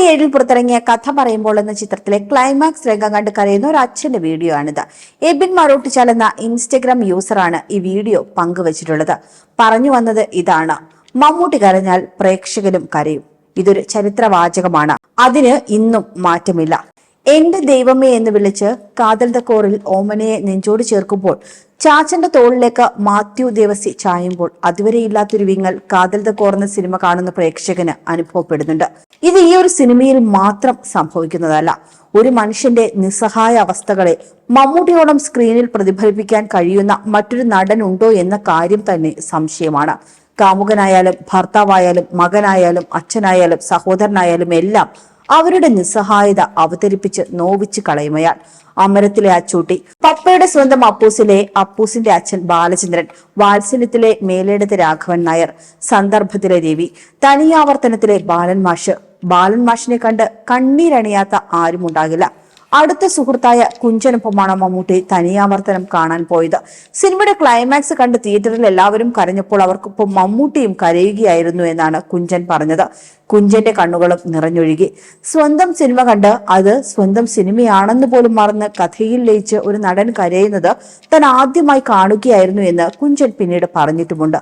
ഏഴിൽ പുറത്തിറങ്ങിയ കഥ പറയുമ്പോൾ എന്ന ചിത്രത്തിലെ ക്ലൈമാക്സ് രംഗം കണ്ട് കരയുന്ന ഒരു അച്ഛന്റെ വീഡിയോ ആണിത് എബിൻ മറോട്ടിച്ചാൽ എന്ന ഇൻസ്റ്റഗ്രാം യൂസറാണ് ഈ വീഡിയോ പങ്കുവച്ചിട്ടുള്ളത്. പറഞ്ഞു വന്നത് ഇതാണ്. മമ്മൂട്ടി കരഞ്ഞാൽ പ്രേക്ഷകരും കരയും. ഇതൊരു ചരിത്രവാചകമാണ്. അതിന് ഇന്നും മാറ്റമില്ല. എന്റെ ദൈവമേ എന്ന് വിളിച്ച് കാതൽ ദ കോറിൽ ഓമനയെ നെഞ്ചോട് ചേർക്കുമ്പോൾ ചാച്ചന്റെ തോളിലേക്ക് മാത്യു ദേവസി ചായുമ്പോൾ അതുവരെ ഇല്ലാത്തൊരു വിങ്ങൽ കാതൽ ദ കോർ എന്ന സിനിമ കാണുന്ന പ്രേക്ഷകന് അനുഭവപ്പെടുന്നുണ്ട്. ഇത് ഈ ഒരു സിനിമയിൽ മാത്രം സംഭവിക്കുന്നതല്ല. ഒരു മനുഷ്യന്റെ നിസ്സഹായ അവസ്ഥകളെ മമ്മൂട്ടിയോളം സ്ക്രീനിൽ പ്രതിഫലിപ്പിക്കാൻ കഴിയുന്ന മറ്റൊരു നടൻ ഉണ്ടോ എന്ന കാര്യം തന്നെ സംശയമാണ്. കാമുകനായാലും ഭർത്താവായാലും മകനായാലും അച്ഛനായാലും സഹോദരനായാലും എല്ലാം അവരുടെ നിസ്സഹായത അവതരിപ്പിച്ച് നോവിച്ച് കളയുമയാൾ. അമരത്തിലെ അച്ചൂട്ടി പപ്പയുടെ സ്വന്തം അപ്പൂസിലെ അപ്പൂസിന്റെ അച്ഛൻ ബാലചന്ദ്രൻ വാത്സല്യത്തിലെ മേലേടത്തെ രാഘവൻ നായർ സന്ദർഭത്തിലെ രവി തനിയാവർത്തനത്തിലെ ബാലൻ മാഷ്. ബാലൻ മാഷിനെ കണ്ട് കണ്ണീരണിയാത്ത ആരും ഉണ്ടാകില്ല. അടുത്ത സുഹൃത്തായ കുഞ്ചനൊപ്പമാണ് മമ്മൂട്ടി തനിയാവർത്തനം കാണാൻ പോയത്. സിനിമയുടെ ക്ലൈമാക്സ് കണ്ട് തിയേറ്ററിൽ എല്ലാവരും കരഞ്ഞപ്പോൾ അവർക്കൊപ്പം മമ്മൂട്ടിയും കരയുകയായിരുന്നു എന്നാണ് കുഞ്ചൻ പറഞ്ഞത്. കുഞ്ചന്റെ കണ്ണുകളും നിറഞ്ഞൊഴുകി. സ്വന്തം സിനിമ കണ്ട് അത് സ്വന്തം സിനിമയാണെന്ന് പോലും മറന്ന് കഥയിൽ ലയിച്ച് ഒരു നടൻ കരയുന്നത് താൻ ആദ്യമായി കാണുകയായിരുന്നു എന്ന് കുഞ്ചൻ പിന്നീട് പറഞ്ഞിട്ടുമുണ്ട്.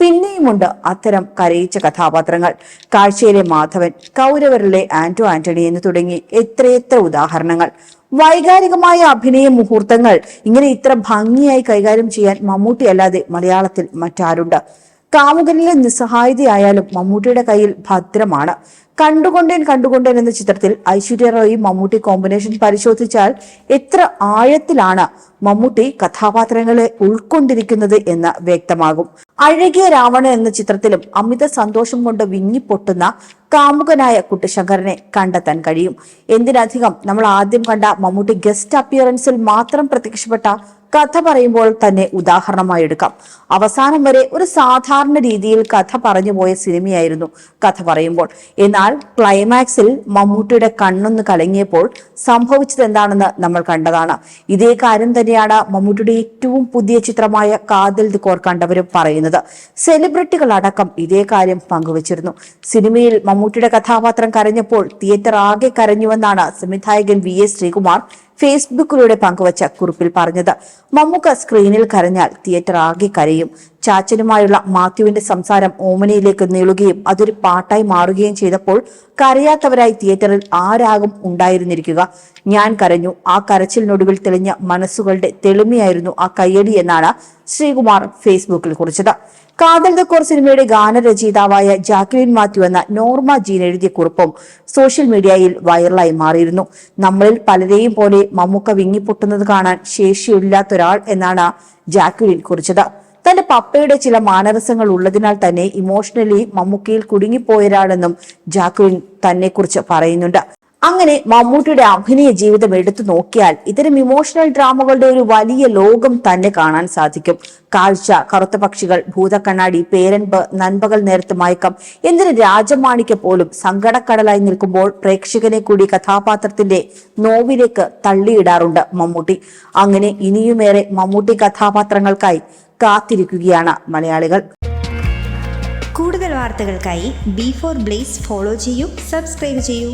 പിന്നെയുമുണ്ട് അത്തരം കരയിച്ച കഥാപാത്രങ്ങൾ. കാഴ്ചയിലെ മാധവൻ കൗരവരിലെ ആന്റോ ആന്റണി എന്ന് തുടങ്ങി എത്രയെത്ര ഉദാഹരണങ്ങൾ. വൈകാരികമായ അഭിനയ മുഹൂർത്തങ്ങൾ. ഇങ്ങനെ ഇത്ര ഭംഗിയായി കൈകാര്യം ചെയ്യാൻ മമ്മൂട്ടി അല്ലാതെ മലയാളത്തിൽ മറ്റാരുണ്ട്. കാമുകനിലെ നിസ്സഹായതയായാലും മമ്മൂട്ടിയുടെ കയ്യിൽ ഭദ്രമാണ്. കണ്ടുകൊണ്ടേൻ കണ്ടുകൊണ്ടേൻ എന്ന ചിത്രത്തിൽ ഐശ്വര്യ റോയി മമ്മൂട്ടി കോമ്പിനേഷൻ പരിശോധിച്ചാൽ എത്ര ആഴത്തിലാണ് മമ്മൂട്ടി കഥാപാത്രങ്ങളെ ഉൾക്കൊണ്ടിരിക്കുന്നത് എന്ന് വ്യക്തമാകും. അഴകിയ രാവണൻ എന്ന ചിത്രത്തിലും അമിത സന്തോഷം കൊണ്ട് വിങ്ങിപ്പൊട്ടുന്ന കാമുകനായ കുട്ടിശങ്കറിനെ കണ്ടെത്താൻ കഴിയും. എന്തിനധികം നമ്മൾ ആദ്യം കണ്ട മമ്മൂട്ടി ഗസ്റ്റ് അപ്പിയറൻസിൽ മാത്രം പ്രത്യക്ഷപ്പെട്ട കഥ പറയുമ്പോൾ തന്നെ ഉദാഹരണമായി എടുക്കാം. അവസാനം വരെ ഒരു സാധാരണ രീതിയിൽ കഥ പറഞ്ഞു പോയ സിനിമയായിരുന്നു കഥ പറയുമ്പോൾ. എന്നാൽ ക്ലൈമാക്സിൽ മമ്മൂട്ടിയുടെ കണ്ണൊന്ന് കലങ്ങിയപ്പോൾ സംഭവിച്ചത് എന്താണെന്ന് നമ്മൾ കണ്ടതാണ്. ഇതേ കാര്യം തന്നെയാണ് മമ്മൂട്ടിയുടെ ഏറ്റവും പുതിയ ചിത്രമായ കാതിൽ കോർ കണ്ടവരും പറയുന്നത്. സെലിബ്രിറ്റികൾ അടക്കം ഇതേ കാര്യം പങ്കുവച്ചിരുന്നു. സിനിമയിൽ മമ്മൂട്ടിയുടെ കഥാപാത്രം കരഞ്ഞപ്പോൾ തിയേറ്റർ ആകെ കരഞ്ഞുവെന്നാണ് സംവിധായകൻ വി എസ് ശ്രീകുമാർ ഫേസ്ബുക്കിലൂടെ പങ്കുവച്ച കുറിപ്പിൽ പറഞ്ഞത് മമ്മൂക്ക സ്ക്രീനിൽ കരഞ്ഞാൽ തിയേറ്റർ ആകെ കരയും. ചാച്ചനുമായുള്ള മാത്യുവിന്റെ സംസാരം ഓമനയിലേക്ക് നീളുകയും അതൊരു പാട്ടായി മാറുകയും ചെയ്തപ്പോൾ കരയാത്തവരായി തിയേറ്ററിൽ ആരാകും ഉണ്ടായിരുന്നിരിക്കുക. ഞാൻ കരഞ്ഞു. ആ കരച്ചിലിനൊടുവിൽ തെളിഞ്ഞ മനസ്സുകളുടെ തെളിമയായിരുന്നു ആ കയ്യടി എന്നാണ് ശ്രീകുമാർ ഫേസ്ബുക്കിൽ കുറിച്ചത്. കാതൽ ദക്കോർ സിനിമയുടെ ഗാനരചയിതാവായ ജാക്ലിൻ മാത്യു എന്ന നോർമ ജീൻ എഴുതിയ കുറിപ്പും സോഷ്യൽ മീഡിയയിൽ വൈറലായി മാറിയിരുന്നു. നമ്മളിൽ പലരെയും പോലെ മമ്മൂക്ക വിങ്ങിപ്പൊട്ടുന്നത് കാണാൻ ശേഷിയില്ലാത്തൊരാൾ എന്നാണ് ജാക്വിലിൻ കുറിച്ചത് തന്റെ പപ്പയുടെ ചില മാനരസങ്ങൾ ഉള്ളതിനാൽ തന്നെ ഇമോഷണലി മമ്മൂക്കയിൽ കുടുങ്ങിപ്പോയൊരാളെന്നും ജാക്വിലിൻ തന്നെ കുറിച്ച് പറയുന്നുണ്ട്. അങ്ങനെ മമ്മൂട്ടിയുടെ അഭിനയ ജീവിതം എടുത്തു നോക്കിയാൽ ഇത്തരം ഇമോഷണൽ ഡ്രാമകളുടെ ഒരു വലിയ ലോകം തന്നെ കാണാൻ സാധിക്കും. കാഴ്ച കറുത്ത പക്ഷികൾ ഭൂതക്കണ്ണാടി പേരൻപ് നൻപകൽ നേരത്തെ മയക്കം എന്തിന് രാജമാണിക്ക് പോലും സങ്കടക്കടലായി നിൽക്കുമ്പോൾ പ്രേക്ഷകനെ കൂടി കഥാപാത്രത്തിന്റെ നോവിലേക്ക് തള്ളിയിടാറുണ്ട് മമ്മൂട്ടി. അങ്ങനെ ഇനിയുമേറെ മമ്മൂട്ടി കഥാപാത്രങ്ങൾക്കായി കാത്തിരിക്കുകയാണ് മലയാളികൾ. കൂടുതൽ വാർത്തകൾക്കായി ബി ഫോർ ബ്ലേസ് ഫോളോ ചെയ്യൂ സബ്സ്ക്രൈബ് ചെയ്യൂ.